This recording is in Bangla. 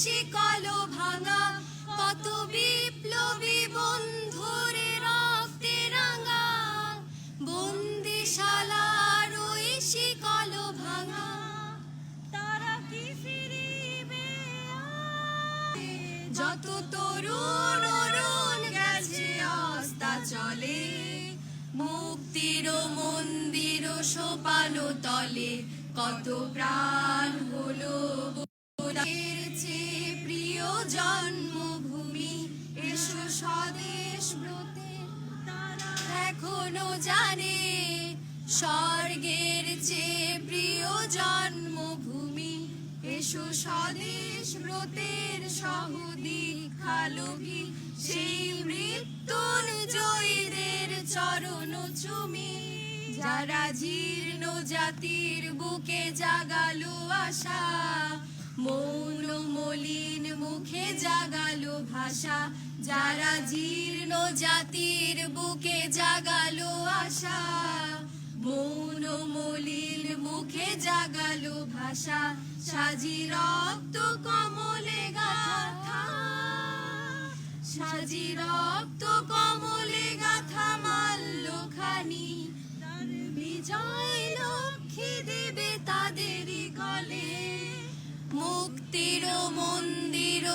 শিকল ভাঙা, কত বিপ্লবী বন্ধুরে রক্তে রাঙা। বন্দিশালার শিকল ভাঙা। তারা যত তরুণ অরুণ গেছে চলে। মুক্তির মন্দির সোপানো তলে। কত প্রাণ হলো জন্মভূমি, এসো স্বদেশ ব্রতে। তারা এখনও জানে, স্বর্গের চেয়ে প্রিয় জন্মভূমি, এসো স্বদেশ ব্রতের সহদি খালগি। সেই মৃত্যুর জয়ীদের চরণ চুমি, যারা জীর্ণ জাতির বুকে জাগালো আশা। মৌন মলিন মুখে জাগালো ভাষা, যারা জীর্ণ জাতির বুকে জাগালো আশা। মৌন মলিন মুখে জাগালো ভাষা, সাজি রক্ত কমলে গাথা। সাজি রক্ত কমলে গাথা মাল্য খানি। বিজয় লক্ষ্মী দেবে তাদেরই গলে। মুক্তির